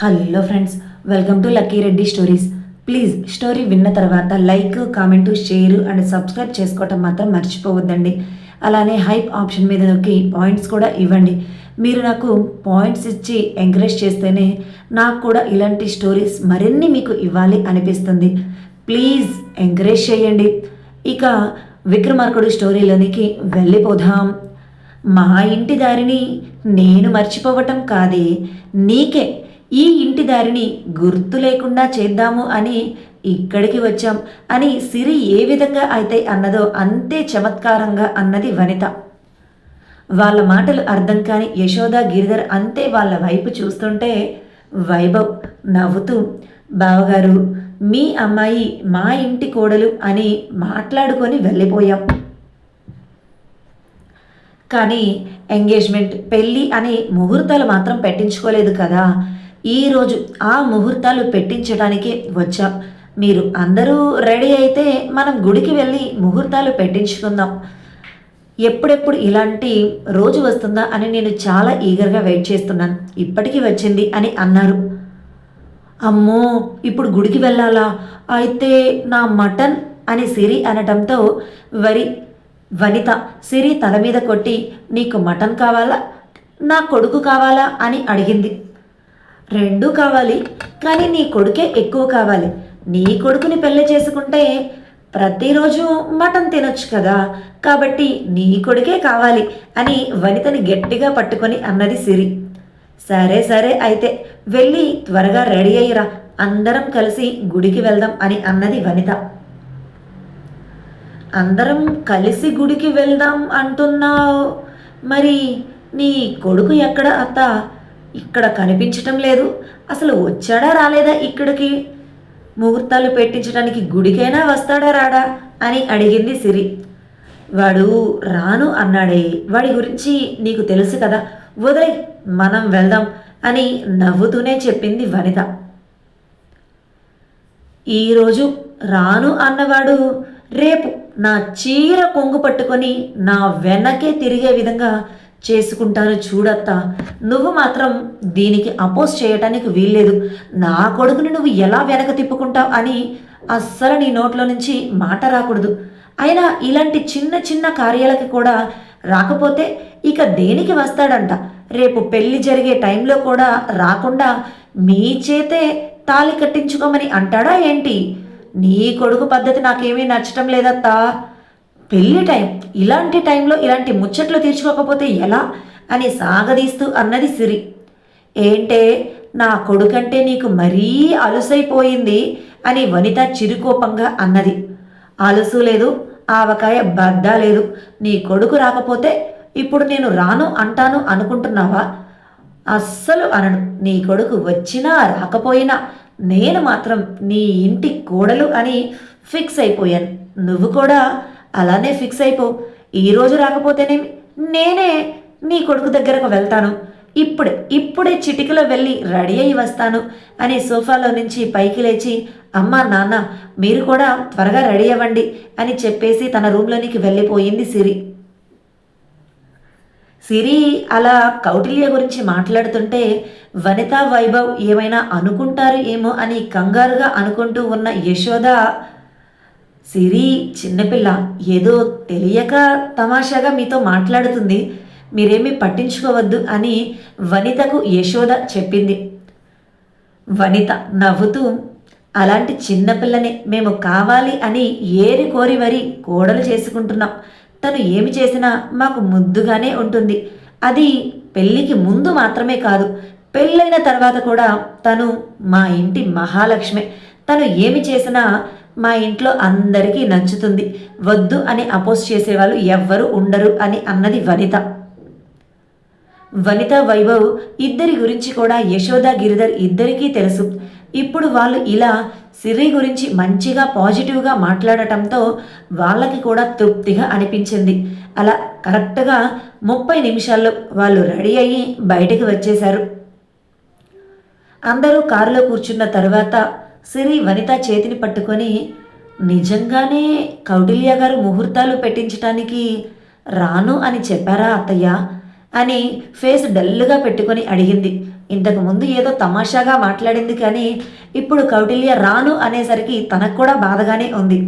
Hello friends welcome to Lucky Reddy stories. Please story విన్న తర్వాత like comment share and subscribe చేసుకోవటం మాత్రం మర్చిపోవద్దండి. అలానే హైప్ ఆప్షన్ మీద నొక్కి పాయింట్స్ కూడా ఇవ్వండి. మీరు నాకు పాయింట్స్ ఇచ్చి ఎంకరేజ్ చేస్తేనే నాకు కూడా ఇలాంటి స్టోరీస్ మరిన్ని మీకు ఇవ్వాలి అనిపిస్తుంది. ప్లీజ్ ఎంకరేజ్ చేయండి. ఇక విక్రమార్కుడు స్టోరీలోనికి వెళ్ళిపోదాం. మా ఇంటి దారిని నేను మర్చిపోవటం కాదే నీకే ఈ ఇంటి దారిని గుర్తు లేకుండా చేద్దాము అని ఇక్కడికి వచ్చాం. అని సిరి ఏ విధంగా అయితే అన్నదో అంతే చమత్కారంగా అన్నది వనిత. వాళ్ళ మాటలు అర్థం కాని యశోద గిరిధర్ అంతే వాళ్ళ వైపు చూస్తుంటే వైభవ్ నవ్వుతూ బావగారు మీ అమ్మాయి మా ఇంటి కోడలు అని మాట్లాడుకొని వెళ్ళిపోయాం. కానీ ఎంగేజ్మెంట్ పెళ్ళి అని ముహూర్తాలు మాత్రం పెట్టించుకోలేదు కదా. ఈరోజు ఆ ముహూర్తాలు పెట్టించడానికి వచ్చాం. మీరు అందరూ రెడీ అయితే మనం గుడికి వెళ్ళి ముహూర్తాలు పెట్టించుకుందాం. ఎప్పుడెప్పుడు ఇలాంటి రోజు వస్తుందా అని నేను చాలా ఈగర్గా వెయిట్ చేస్తున్నాను. ఇప్పటికీ వచ్చింది అని అన్నారు. అమ్మో ఇప్పుడు గుడికి వెళ్ళాలా? అయితే నా మటన్ అని సిరి అనటంతో వరి వనిత సిరి తల మీద కొట్టి నీకు మటన్ కావాలా? నా కొడుకు కావాలా? అని అడిగింది. రెండూ కావాలి. కానీ నీ కొడుకే ఎక్కువ కావాలి. నీ కొడుకుని పెళ్ళి చేసుకుంటే ప్రతిరోజు మటన్ తినొచ్చు కదా. కాబట్టి నీ కొడుకే కావాలి అని వనితని గట్టిగా పట్టుకొని అన్నది సిరి. సరే సరే అయితే వెళ్ళి త్వరగా రెడీ అయ్యిరా. అందరం కలిసి గుడికి వెళ్దాం అని అన్నది వనిత. అందరం కలిసి గుడికి వెళ్దాం అంటున్నావు. మరి నీ కొడుకు ఎక్కడ అత్త? ఇక్కడ కనిపించటం లేదు. అసలు వచ్చాడా రాలేదా ఇక్కడికి? ముహూర్తాలు పెట్టించడానికి గుడికైనా వస్తాడా రాడా? అని అడిగింది సిరి. వాడు రాను అన్నాడే. వాడి గురించి నీకు తెలుసు కదా. వదిలే మనం వెళ్దాం అని నవ్వుతూనే చెప్పింది వనిత. ఈరోజు రాను అన్నవాడు రేపు నా చీర కొంగు పట్టుకొని నా వెనకే తిరిగే విధంగా చేసుకుంటాను చూడత్తా. నువ్వు మాత్రం దీనికి అపోజ్ చేయటానికి వీల్లేదు. నా కొడుకుని నువ్వు ఎలా వెనక తిప్పుకుంటావు అని అస్సలు నీ నోట్లో నుంచి మాట రాకూడదు. అయినా ఇలాంటి చిన్న చిన్న కార్యాలకి కూడా రాకపోతే ఇక దేనికి వస్తాడంట? రేపు పెళ్ళి జరిగే టైంలో కూడా రాకుండా మీ చేతే తాళి కట్టించుకోమని అంటాడా ఏంటి? నీ కొడుకు పద్ధతి నాకేమీ నచ్చటం లేదత్తా. పెళ్ళి టైం ఇలాంటి టైంలో ఇలాంటి ముచ్చట్లు తీర్చుకోకపోతే ఎలా అని సాగదీస్తూ అన్నది సిరి. ఏంటే నా కొడుకంటే నీకు మరీ అలుసైపోయింది అని వనిత చిరుకోపంగా అన్నది. అలుసు లేదు ఆవకాయ బద్దా లేదు. నీ కొడుకు రాకపోతే ఇప్పుడు నేను రాను అంటాను అనుకుంటున్నావా? అస్సలు అనను. నీ కొడుకు వచ్చినా రాకపోయినా నేను మాత్రం నీ ఇంటి కోడలు అని ఫిక్స్ అయిపోయాను. నువ్వు కూడా అలానే ఫిక్స్ అయిపో. ఈరోజు రాకపోతేనేమి? నేనే నీ కొడుకు దగ్గరకు వెళ్తాను. ఇప్పుడే ఇప్పుడే చిటికలో వెళ్ళి రెడీ అయి వస్తాను అని సోఫాలో నుంచి పైకి లేచి అమ్మ నాన్న మీరు కూడా త్వరగా రెడీ అవ్వండి అని చెప్పేసి తన రూమ్లోనికి వెళ్ళిపోయింది సిరి. సిరి అలా కౌటిల్య గురించి మాట్లాడుతుంటే వనిత వైభవ్ ఏమైనా అనుకుంటారు ఏమో అని కంగారుగా అనుకుంటూ ఉన్న యశోద సిరి చిన్నపిల్ల ఏదో తెలియక తమాషాగా మీతో మాట్లాడుతుంది. మీరేమీ పట్టించుకోవద్దు అని వనితకు యశోద చెప్పింది. వనిత నవ్వుతూ అలాంటి చిన్నపిల్లని మేము కావాలి అని ఏరి కోరి మరీ కోడలు చేసుకుంటున్నాం. తను ఏమి చేసినా మాకు ముద్దుగానే ఉంటుంది. అది పెళ్ళికి ముందు మాత్రమే కాదు పెళ్ళైన తర్వాత కూడా తను మా ఇంటి మహాలక్ష్మి. తను ఏమి చేసినా మా ఇంట్లో అందరికీ నచ్చుతుంది. వద్దు అని అపోజ్ చేసేవాళ్ళు ఎవ్వరు ఉండరు అని అన్నది వనిత. వనిత వైభవ్ ఇద్దరి గురించి కూడా యశోద గిరిధర్ ఇద్దరికీ తెలుసు. ఇప్పుడు వాళ్ళు ఇలా సిరి గురించి మంచిగా పాజిటివ్గా మాట్లాడటంతో వాళ్ళకి కూడా తృప్తిగా అనిపించింది. అలా కరెక్ట్గా ముప్పై నిమిషాల్లో వాళ్ళు రెడీ అయ్యి బయటికి వచ్చేశారు. అందరూ కారులో కూర్చున్న తర్వాత సిరి వనిత చేతిని పట్టుకొని నిజంగానే కౌటిల్య గారు ముహూర్తాలు పెట్టించటానికి రాను అని చెప్పారా అత్తయ్య? అని ఫేస్ డల్గా పెట్టుకొని అడిగింది. ఇంతకు ముందు ఏదో తమాషాగా మాట్లాడింది కానీ ఇప్పుడు కౌటిల్య రాను అనేసరికి తనకు కూడా బాధగానే ఉంది.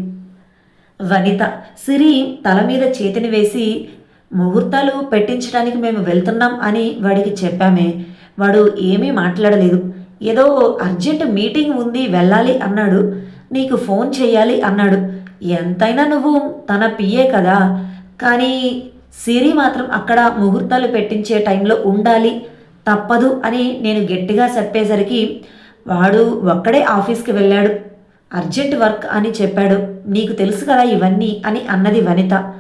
వనిత సిరి తల మీద చేతిని వేసి ముహూర్తాలు పెట్టించడానికి మేము వెళ్తున్నాం అని వాడికి చెప్పామే. వాడు ఏమీ మాట్లాడలేదు. ఏదో అర్జెంట్ మీటింగ్ ఉంది వెళ్ళాలి అన్నాడు. నీకు ఫోన్ చేయాలి అన్నాడు. ఎంతైనా నువ్వు తన పిఏ కదా. కానీ సిరి మాత్రం అక్కడ ముహూర్తాలు పెట్టించే టైంలో ఉండాలి. తప్పదు అని నేను గట్టిగా చెప్పేసరికి వాడు ఒక్కడే ఆఫీస్కి వెళ్ళాడు. అర్జెంట్ వర్క్ అని చెప్పాడు. నీకు తెలుసు కదా ఇవన్నీ అని అన్నది వనిత.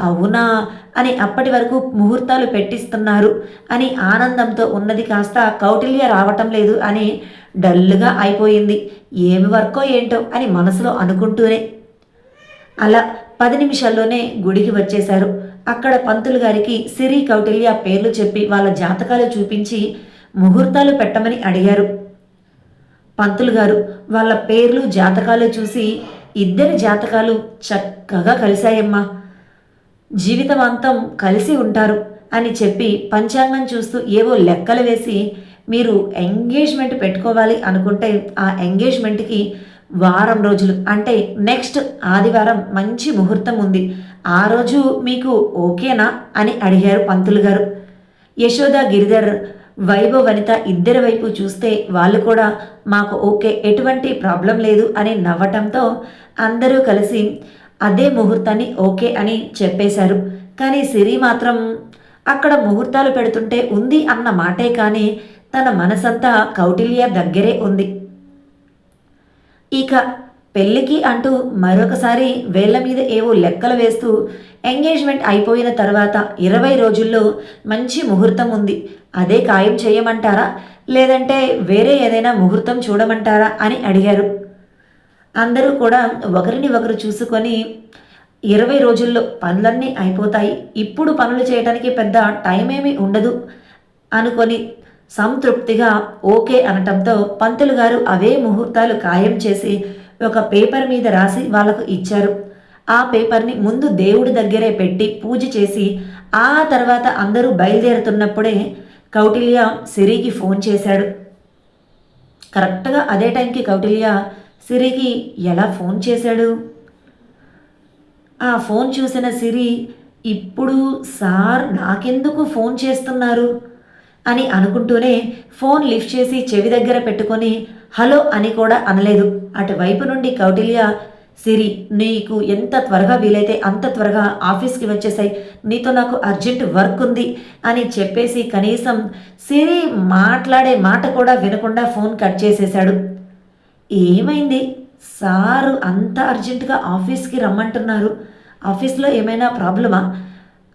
అవునా అని అప్పటి వరకు ముహూర్తాలు పెట్టిస్తున్నారు అని ఆనందంతో ఉన్నది కాస్త కౌటిల్య రావటం లేదు అని డల్గా అయిపోయింది. ఏమి వర్కో ఏంటో అని మనసులో అనుకుంటూనే. అలా పది నిమిషాల్లోనే గుడికి వచ్చేశారు. అక్కడ పంతులు గారికి సిరి కౌటిల్య పేర్లు చెప్పి వాళ్ళ జాతకాలు చూపించి ముహూర్తాలు పెట్టమని అడిగారు. పంతులు గారు వాళ్ళ పేర్లు జాతకాలు చూసి ఇద్దరి జాతకాలు చక్కగా కలిశాయమ్మా. జీవితమంతం కలిసి ఉంటారు అని చెప్పి పంచాంగం చూస్తూ ఏవో లెక్కలు వేసి మీరు ఎంగేజ్మెంట్ పెట్టుకోవాలి అనుకుంటే ఆ ఎంగేజ్మెంట్కి వారం రోజులు అంటే నెక్స్ట్ ఆదివారం మంచి ముహూర్తం ఉంది. ఆ రోజు మీకు ఓకేనా అని అడిగారు పంతులు గారు. యశోద గిరిధర్ వైభవ్ వనిత ఇద్దరి వైపు చూస్తే వాళ్ళు కూడా మాకు ఓకే ఎటువంటి ప్రాబ్లం లేదు అని నవ్వటంతో అందరూ కలిసి అదే ముహూర్తాన్ని ఓకే అని చెప్పేశారు. కానీ సిరి మాత్రం అక్కడ ముహూర్తాలు పెడుతుంటే ఉంది అన్న మాటే కానీ తన మనసంతా కౌటిల్య దగ్గరే ఉంది. ఇక పెళ్ళికి అంటూ మరొకసారి వేళ్ళ మీద ఏవో లెక్కలు వేస్తూ ఎంగేజ్మెంట్ అయిపోయిన తర్వాత ఇరవై రోజుల్లో మంచి ముహూర్తం ఉంది. అదే ఖాయం చేయమంటారా? లేదంటే వేరే ఏదైనా ముహూర్తం చూడమంటారా అని అడిగారు. అందరూ కూడా ఒకరిని ఒకరు చూసుకొని ఇరవై రోజుల్లో పనులన్నీ అయిపోతాయి. ఇప్పుడు పనులు చేయడానికి పెద్ద టైం ఏమీ ఉండదు అనుకొని సంతృప్తిగా ఓకే అనటంతో పంతులు గారు అవే ముహూర్తాలు ఖాయం చేసి ఒక పేపర్ మీద రాసి వాళ్ళకు ఇచ్చారు. ఆ పేపర్ని ముందు దేవుడి దగ్గరే పెట్టి పూజ చేసి ఆ తర్వాత అందరూ బయలుదేరుతున్నప్పుడే కౌటిల్య సిరికి ఫోన్ చేశాడు. కరెక్ట్గా అదే టైంకి కౌటిల్య సిరికి ఎలా ఫోన్ చేశాడు? ఆ ఫోన్ చూసిన సిరి ఇప్పుడు సార్ నాకెందుకు ఫోన్ చేస్తున్నారు? అని అనుకుంటూనే ఫోన్ లిఫ్ట్ చేసి చెవి దగ్గర పెట్టుకొని హలో అని కూడా అనలేదు. అటువైపు నుండి కౌటిల్య సిరి నీకు ఎంత త్వరగా వీలైతే అంత త్వరగా ఆఫీస్కి వచ్చేసాయి. నీతో నాకు అర్జెంట్ వర్క్ ఉంది అని చెప్పేసి కనీసం సిరి మాట్లాడే మాట కూడా వినకుండా ఫోన్ కట్ చేసేశాడు. ఏమైంది? సారు అంత అర్జెంటుగా ఆఫీస్కి రమ్మంటున్నారు. ఆఫీస్లో ఏమైనా ప్రాబ్లమా?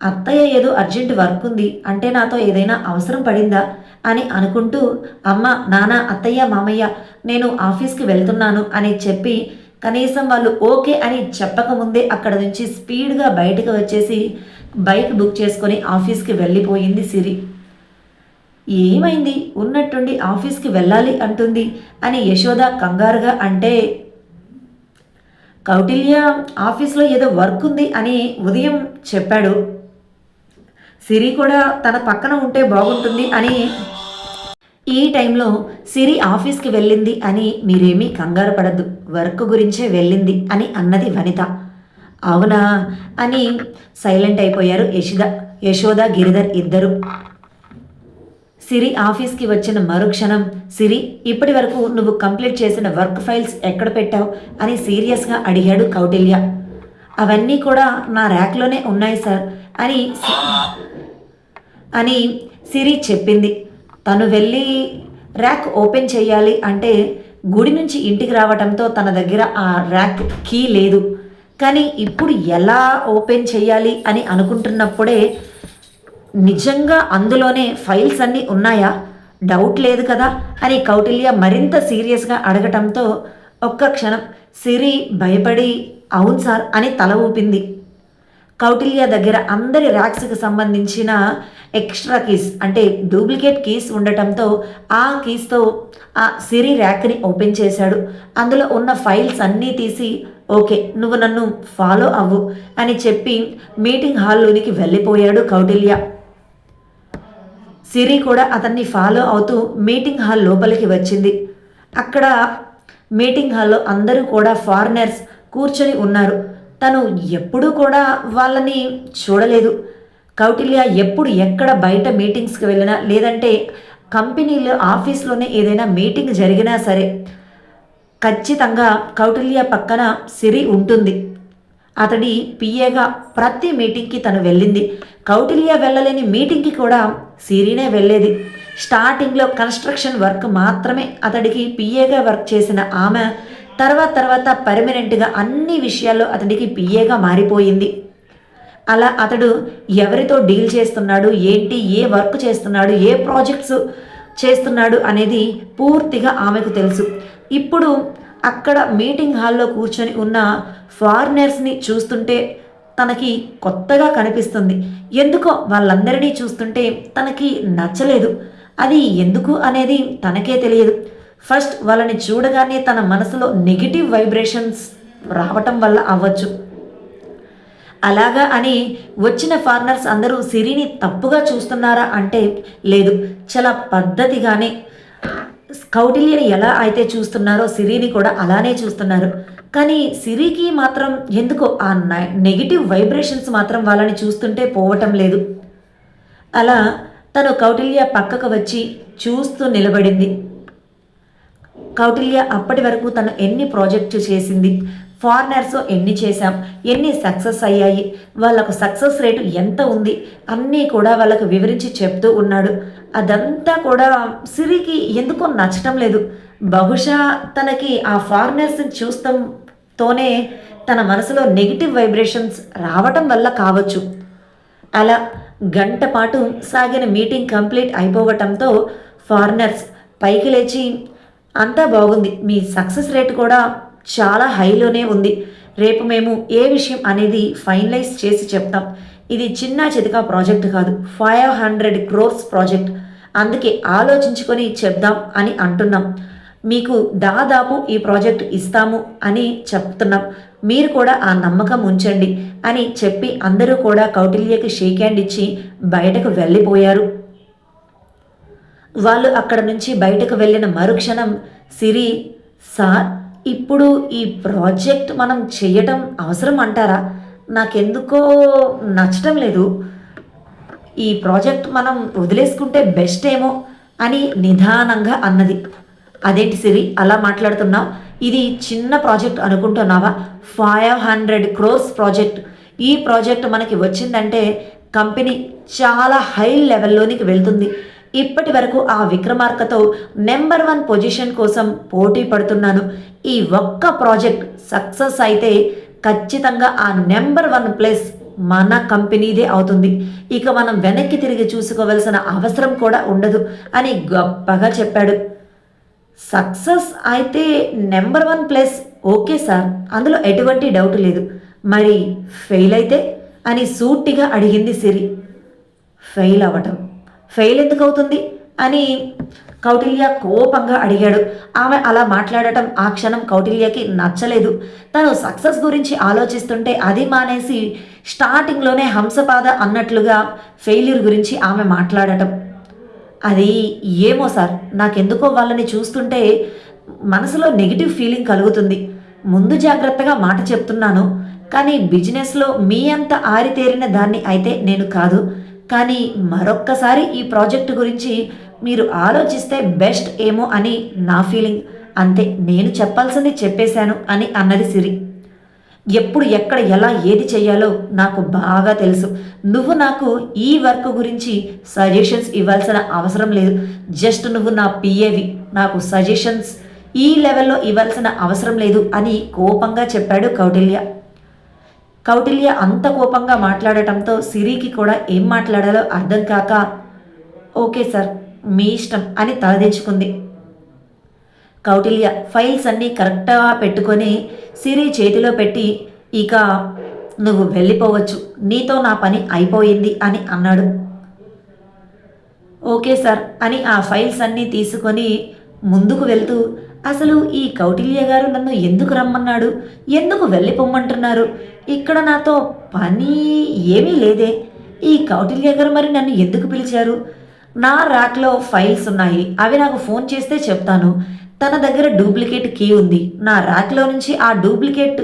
అత్తయ్య ఏదో అర్జెంట్ వర్క్ ఉంది అంటే నాతో ఏదైనా అవసరం పడిందా? అని అనుకుంటూ అమ్మ నాన్న అత్తయ్య మామయ్య నేను ఆఫీస్కి వెళ్తున్నాను అని చెప్పి కనీసం వాళ్ళు ఓకే అని చెప్పకముందే అక్కడ నుంచి స్పీడ్గా బయటకు వచ్చేసి బైక్ బుక్ చేసుకొని ఆఫీస్కి వెళ్ళిపోయింది సిరి. ఏమైంది? ఉన్నట్టుండి ఆఫీస్కి వెళ్ళాలి అంటుంది. అని యశోద కంగారుగా అంటే కౌటిల్య ఆఫీస్లో ఏదో వర్క్ ఉంది అని ఉదయం చెప్పాడు. సిరి కూడా తన పక్కన ఉంటే బాగుంటుంది అని ఈ టైంలో సిరి ఆఫీస్కి వెళ్ళింది అని మీరేమీ కంగారు పడద్దు. వర్క్ గురించే వెళ్ళింది అని అన్నది వనిత. అవునా? అని సైలెంట్ అయిపోయారు యశోద యశోద గిరిధర్ ఇద్దరు. సిరి ఆఫీస్కి వచ్చిన మరుక్షణం సిరి ఇప్పటి వరకు నువ్వు కంప్లీట్ చేసిన వర్క్ ఫైల్స్ ఎక్కడ పెట్టావు? అని సీరియస్గా అడిగాడు కౌటిల్య. అవన్నీ కూడా నా ర్యాక్లోనే ఉన్నాయి సార్ అని అని సిరి చెప్పింది. తను వెళ్ళి ర్యాక్ ఓపెన్ చేయాలి అంటే గుడి నుంచి ఇంటికి రావడంతో తన దగ్గర ఆ ర్యాక్ కీ లేదు. కానీ ఇప్పుడు ఎలా ఓపెన్ చేయాలి అని అనుకుంటున్నప్పుడే నిజంగా అందులోనే ఫైల్స్ అన్నీ ఉన్నాయా? డౌట్ లేదు కదా? అని కౌటిల్య మరింత సీరియస్గా అడగటంతో ఒక్క క్షణం సిరి భయపడి అవును సార్ అని తల ఊపింది. కౌటిల్య దగ్గర అందరి ర్యాక్స్కి సంబంధించిన ఎక్స్ట్రా కీస్ అంటే డూప్లికేట్ కీస్ ఉండటంతో ఆ కీస్తో ఆ సిరి ర్యాక్ని ఓపెన్ చేశాడు. అందులో ఉన్న ఫైల్స్ అన్నీ తీసి ఓకే నువ్వు నన్ను ఫాలో అవ్వు అని చెప్పి మీటింగ్ హాల్లోనికి వెళ్ళిపోయాడు కౌటిల్య. సిరి కూడా అతన్ని ఫాలో అవుతూ మీటింగ్ హాల్ లోపలికి వచ్చింది. అక్కడ మీటింగ్ హాల్లో అందరూ కూడా ఫారినర్స్ కూర్చొని ఉన్నారు. తను ఎప్పుడూ కూడా వాళ్ళని చూడలేదు. కౌటిల్య ఎప్పుడు ఎక్కడ బయట మీటింగ్స్కి వెళ్ళినా లేదంటే కంపెనీలో ఆఫీస్లోనే ఏదైనా మీటింగ్ జరిగినా సరే ఖచ్చితంగా కౌటిల్య పక్కన సిరి ఉంటుంది. అతడి పిఏగా ప్రతి మీటింగ్కి తను వెళ్ళింది. కౌటిల్య వెళ్ళలేని మీటింగ్కి కూడా సిరీనే వెళ్ళేది. స్టార్టింగ్లో కన్స్ట్రక్షన్ వర్క్ మాత్రమే అతడికి పిఏగా వర్క్ చేసిన ఆమె తర్వాత తర్వాత పర్మనెంట్గా అన్ని విషయాల్లో అతడికి పిఏగా మారిపోయింది. అలా అతడు ఎవరితో డీల్ చేస్తున్నాడు ఏంటి ఏ వర్క్ చేస్తున్నాడు ఏ ప్రాజెక్ట్స్ చేస్తున్నాడు అనేది పూర్తిగా ఆమెకు తెలుసు. ఇప్పుడు అక్కడ మీటింగ్ హాల్లో కూర్చొని ఉన్న ఫారినర్స్ని చూస్తుంటే తనకి కొత్తగా కనిపిస్తుంది. ఎందుకో వాళ్ళందరినీ చూస్తుంటే తనకి నచ్చలేదు. అది ఎందుకు అనేది తనకే తెలియదు. ఫస్ట్ వాళ్ళని చూడగానే తన మనసులో నెగిటివ్ వైబ్రేషన్స్ రావటం వల్ల అవ్వచ్చు. అలాగా అని వచ్చిన ఫారినర్స్ అందరూ సిరిని తప్పుగా చూస్తున్నారా అంటే లేదు. చాలా పద్ధతిగానే. కౌటిల్యని ఎలా అయితే చూస్తున్నారో సిరిని కూడా అలానే చూస్తున్నారు. కానీ సిరికి మాత్రం ఎందుకో ఆ నెగిటివ్ వైబ్రేషన్స్ మాత్రం వాళ్ళని చూస్తుంటే పోవటం లేదు. అలా తను కౌటిల్య పక్కకు వచ్చి చూస్తూ నిలబడింది. కౌటిల్య అప్పటి వరకు తను ఎన్ని ప్రాజెక్టు చేసింది ఫారినర్స్ ఎన్ని చేశాం ఎన్ని సక్సెస్ అయ్యాయి వాళ్ళకు సక్సెస్ రేటు ఎంత ఉంది అన్నీ కూడా వాళ్ళకు వివరించి చెప్తూ ఉన్నాడు. అదంతా కూడా సిరికి ఎందుకో నచ్చటం లేదు. బహుశా తనకి ఆ ఫారినర్స్ని చూస్తాం తోనే తన మనసులో నెగిటివ్ వైబ్రేషన్స్ రావటం వల్ల కావచ్చు. అలా గంట పాటు సాగిన మీటింగ్ కంప్లీట్ అయిపోవటంతో ఫారినర్స్ పైకి లేచి అంతా బాగుంది మీ సక్సెస్ రేట్ కూడా చాలా హైలోనే ఉంది. రేపు మేము ఏ విషయం అనేది ఫైనలైజ్ చేసి చెప్తాం. ఇది చిన్న చితక ప్రాజెక్ట్ కాదు ఫైవ్ హండ్రెడ్ క్రోర్స్ ప్రాజెక్ట్ అందుకే ఆలోచించుకొని చెప్దాం అని అంటున్నాం. మీకు దాదాపు ఈ ప్రాజెక్ట్ ఇస్తాము అని చెప్తున్నాం. మీరు కూడా ఆ నమ్మకం ఉంచండి అని చెప్పి అందరూ కూడా కౌటిల్యకి షేక్ హ్యాండ్ ఇచ్చి బయటకు వెళ్ళిపోయారు. వాళ్ళు అక్కడ నుంచి బయటకు వెళ్ళిన మరుక్షణం సిరి సార్ ఇప్పుడు ఈ ప్రాజెక్ట్ మనం చేయటం అవసరం అంటారా? నాకెందుకో నచ్చటం లేదు. ఈ ప్రాజెక్ట్ మనం వదిలేసుకుంటే బెస్ట్ ఏమో అని నిదానంగా అన్నది. అదేంటి సిరి అలా మాట్లాడుతున్నావు? ఇది చిన్న ప్రాజెక్ట్ అనుకుంటున్నావా? Five hundred crores project. ఈ ప్రాజెక్ట్ మనకి వచ్చిందంటే కంపెనీ చాలా హై లెవెల్లోనికి వెళ్తుంది. ఇప్పటి వరకు ఆ విక్రమార్కతో నెంబర్ వన్ పొజిషన్ కోసం పోటీ పడుతున్నాను. ఈ ఒక్క ప్రాజెక్ట్ సక్సెస్ అయితే ఖచ్చితంగా ఆ నెంబర్ వన్ ప్లేస్ మన కంపెనీదే అవుతుంది. ఇక మనం వెనక్కి తిరిగి చూసుకోవలసిన అవసరం కూడా ఉండదు అని గొప్పగా చెప్పాడు. సక్సెస్ అయితే number one plus okay sir. అందులో ఎటువంటి డౌట్ లేదు. మరి ఫెయిల్ అయితే? అని సూటిగా అడిగింది సిరి. ఫెయిల్ అవ్వటం. ఫెయిల్ ఎందుకు అవుతుంది? అని కౌటిల్య కోపంగా అడిగాడు. ఆమె అలా మాట్లాడటం ఆ క్షణం కౌటిల్యకి నచ్చలేదు. తను సక్సెస్ గురించి ఆలోచిస్తుంటే అది మానేసి స్టార్టింగ్లోనే హంసపాద అన్నట్లుగా ఫెయిల్యూర్ గురించి ఆమె మాట్లాడటం. అది ఏమో సార్. నాకెందుకో వాళ్ళని చూస్తుంటే మనసులో నెగిటివ్ ఫీలింగ్ కలుగుతుంది. ముందు జాగ్రత్తగా మాట చెప్తున్నాను. కానీ బిజినెస్లో మీ అంత ఆరితేరిన దాన్ని అయితే నేను కాదు. కానీ మరొక్కసారి ఈ ప్రాజెక్ట్ గురించి మీరు ఆలోచిస్తే బెస్ట్ ఏమో అని నా ఫీలింగ్ అంతే నేను చెప్పాల్సింది చెప్పేశాను అని అన్నది సిరి. ఎప్పుడు ఎక్కడ ఎలా ఏది చేయాలో నాకు బాగా తెలుసు. నువ్వు నాకు ఈ వర్క్ గురించి సజెషన్స్ ఇవ్వాల్సిన అవసరం లేదు. జస్ట్ నువ్వు నా పిఏవి నాకు సజెషన్స్ ఈ లెవెల్లో ఇవ్వాల్సిన అవసరం లేదు అని కోపంగా చెప్పాడు కౌటిల్య. కౌటిల్య అంత కోపంగా మాట్లాడటంతో సిరికి కూడా ఏం మాట్లాడాలో అర్థం కాక ఓకే సార్ మీ ఇష్టం అని తలదించుకుంది. కౌటిల్య ఫైల్స్ అన్నీ కరెక్ట్గా పెట్టుకొని సిరి చేతిలో పెట్టి ఇక నువ్వు వెళ్ళిపోవచ్చు. నీతో నా పని అయిపోయింది అని అన్నాడు. ఓకే సార్ అని ఆ ఫైల్స్ అన్నీ తీసుకొని ముందుకు వెళ్తూ అసలు ఈ కౌటిల్య గారు నన్ను ఎందుకు రమ్మన్నాడు? ఎందుకు వెళ్ళిపోమ్మంటున్నారు? ఇక్కడ నాతో పని ఏమీ లేదే. ఈ కౌటిల్య గారు మరి నన్ను ఎందుకు పిలిచారు? నా ర్యాక్లో ఫైల్స్ ఉన్నాయి. అవి నాకు ఫోన్ చేస్తే చెప్తాను. తన దగ్గర డూప్లికేట్ కీ ఉంది. నా ర్యాక్లో నుంచి ఆ డూప్లికేట్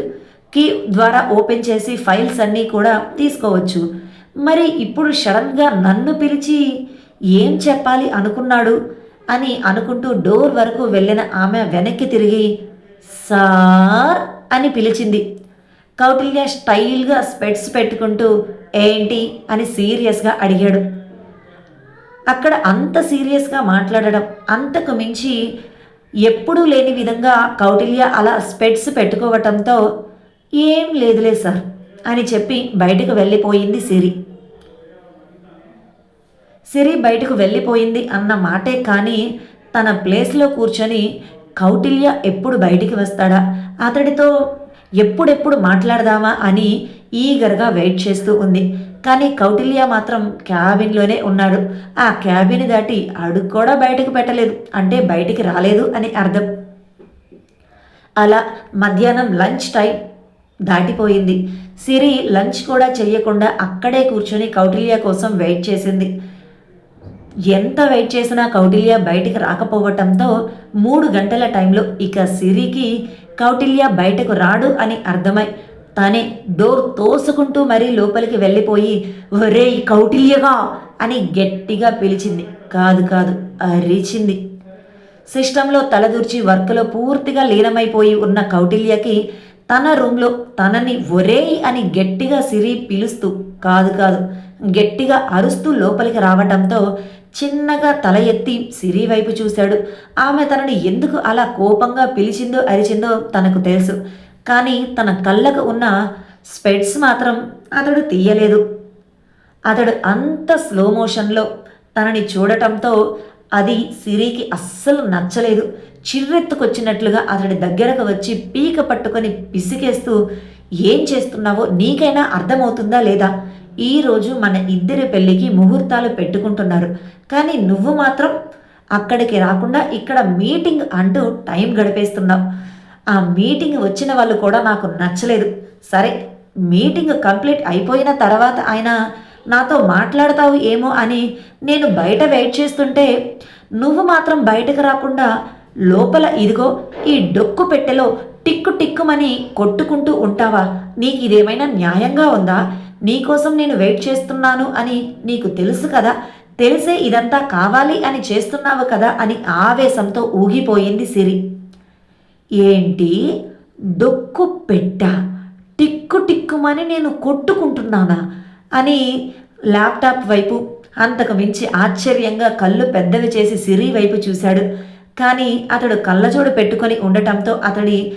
కీ ద్వారా ఓపెన్ చేసి ఫైల్స్ అన్నీ కూడా తీసుకోవచ్చు. మరి ఇప్పుడు సడన్గా నన్ను పిలిచి ఏం చెప్పాలి అనుకున్నాడు? అని అనుకుంటూ డోర్ వరకు వెళ్ళిన ఆమె వెనక్కి తిరిగి సార్ అని పిలిచింది. కౌటిల్య స్టైల్గా స్పెట్స్ పెట్టుకుంటూ ఏంటి? అని సీరియస్గా అడిగాడు. అక్కడ అంత సీరియస్గా మాట్లాడడం అంతకు మించి ఎప్పుడూ లేని విధంగా కౌటిల్య అలా స్పెట్స్ పెట్టుకోవటంతో ఏం లేదులే సార్ అని చెప్పి బయటకు వెళ్ళిపోయింది సిరి. సిరి బయటకు వెళ్ళిపోయింది అన్న మాటే కానీ తన ప్లేస్లో కూర్చొని కౌటిల్య ఎప్పుడు బయటికి వస్తాడా అతడితో ఎప్పుడెప్పుడు మాట్లాడదామా అని ఈగర్గా వెయిట్ చేస్తూ ఉంది. కానీ కౌటిల్య మాత్రం క్యాబిన్లోనే ఉన్నాడు. ఆ క్యాబిన్ దాటి అడుగు కూడా బయటకు పెట్టలేదు. అంటే బయటికి రాలేదు అని అర్థం. అలా మధ్యాహ్నం లంచ్ టైం దాటిపోయింది. సిరి లంచ్ కూడా చేయకుండా అక్కడే కూర్చొని కౌటిల్య కోసం వెయిట్ చేసింది. ఎంత వెయిట్ చేసినా కౌటిల్య బయటికి రాకపోవటంతో మూడు గంటల టైంలో ఇక సిరికి కౌటిల్య బయటకు రాడు అని అర్థమై తనే డోర్ తోసుకుంటూ మరీ లోపలికి వెళ్ళిపోయి ఒరే కౌటిల్యగా అని గట్టిగా పిలిచింది. కాదు కాదు అరిచింది. సిస్టంలో తలదూర్చి వర్క్లో పూర్తిగా లీనమైపోయి ఉన్న కౌటిల్యకి తన రూమ్లో తనని ఒరేయ్ అని గట్టిగా సిరి పిలుస్తూ కాదు కాదు గట్టిగా అరుస్తూ లోపలికి రావటంతో చిన్నగా తల ఎత్తి సిరి వైపు చూశాడు. ఆమె తనని ఎందుకు అలా కోపంగా పిలిచిందో అరిచిందో తనకు తెలుసు. కానీ తన కళ్ళకు ఉన్న స్పెడ్స్ మాత్రం అతడు తీయలేదు. అతడు అంత స్లో మోషన్లో తనని చూడటంతో అది సిరికి అస్సలు నచ్చలేదు. చిర్రెత్తుకొచ్చినట్లుగా అతడి దగ్గరకు వచ్చి పీక పట్టుకొని పిసికేస్తూ ఏం చేస్తున్నావో నీకైనా అర్థమవుతుందా లేదా? ఈరోజు మన ఇద్దరి పెళ్ళికి ముహూర్తాలు పెట్టుకుంటున్నారు. కానీ నువ్వు మాత్రం అక్కడికి రాకుండా ఇక్కడ మీటింగ్ అంటూ టైం గడిపేస్తున్నావు. ఆ మీటింగ్ వచ్చిన వాళ్ళు కూడా నాకు నచ్చలేదు. సరే మీటింగ్ కంప్లీట్ అయిపోయిన తర్వాత ఆయన నాతో మాట్లాడతావు ఏమో అని నేను బయట వెయిట్ చేస్తుంటే నువ్వు మాత్రం బయటకు రాకుండా లోపల ఇదిగో ఈ డొక్కు పెట్టెలో టిక్కు టిక్కుమని కొట్టుకుంటూ ఉంటావా? నీకు ఇదేమైనా న్యాయంగా ఉందా? నీకోసం నేను వెయిట్ చేస్తున్నాను అని నీకు తెలుసు కదా? తెలిసే ఇదంతా కావాలి అని చేస్తున్నావు కదా అని ఆవేశంతో ఊగిపోయింది సిరి. ఏంటి? డొక్కు పెట్ట. టిక్కు టిక్కుమని నేను కొట్టుకుంటున్నానా? అని ల్యాప్టాప్ వైపు అంతకు మించి ఆశ్చర్యంగా కళ్ళు పెద్దవి చేసి సిరి వైపు చూశాడు. కానీ అతడు కళ్ళజోడు పెట్టుకొని ఉండటంతో అతడి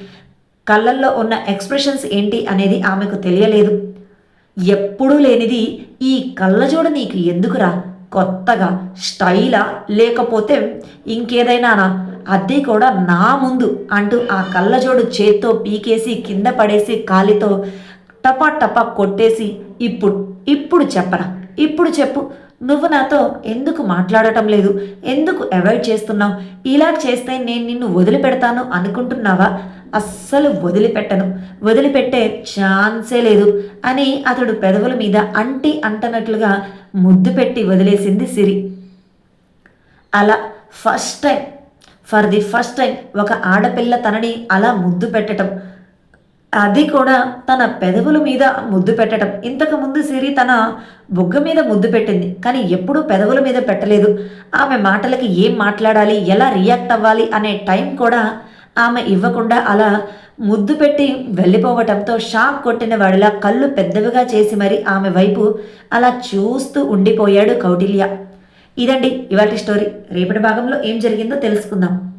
కళ్ళల్లో ఉన్న ఎక్స్ప్రెషన్స్ ఏంటి అనేది ఆమెకు తెలియలేదు. ఎప్పుడూ లేనిది ఈ కళ్ళజోడు నీకు ఎందుకురా? కొత్తగా స్టైలా లేకపోతే ఇంకేదైనానా? అది కూడా నా ముందు అంటూ ఆ కళ్ళజోడు చేత్తో పీకేసి కింద పడేసి కాలితో టపా టపా కొట్టేసి ఇప్పుడు ఇప్పుడు చెప్పరా ఇప్పుడు చెప్పు. నువ్వు నాతో ఎందుకు మాట్లాడటం లేదు? ఎందుకు అవాయిడ్ చేస్తున్నావు? ఇలా చేస్తే నేను నిన్ను వదిలిపెడతాను అనుకుంటున్నావా? అస్సలు వదిలిపెట్టను. వదిలిపెట్టే ఛాన్సే లేదు అని అతడు పెదవుల మీద అంటి అంటనట్లుగా ముద్దు పెట్టి వదిలేసింది సిరి. అలా first time for the first time ఒక ఆడపిల్ల తనని అలా ముద్దు పెట్టడం అది కూడా తన పెదవుల మీద ముద్దు పెట్టడం ఇంతకు ముందు సిరి తన బొగ్గ మీద ముద్దు పెట్టింది కానీ ఎప్పుడూ పెదవుల మీద పెట్టలేదు. ఆమె మాటలకి ఏం మాట్లాడాలి ఎలా రియాక్ట్ అవ్వాలి అనే టైం కూడా ఆమె ఇవ్వకుండా అలా ముద్దు పెట్టి వెళ్ళిపోవటంతో షాక్ కొట్టిన వాడిలా కళ్ళు పెద్దవిగా చేసి మరి ఆమె వైపు అలా చూస్తూ ఉండిపోయాడు కౌటిల్య. ఇదండి ఇవాటి స్టోరీ. రేపటి భాగంలో ఏం జరిగిందో తెలుసుకుందాం.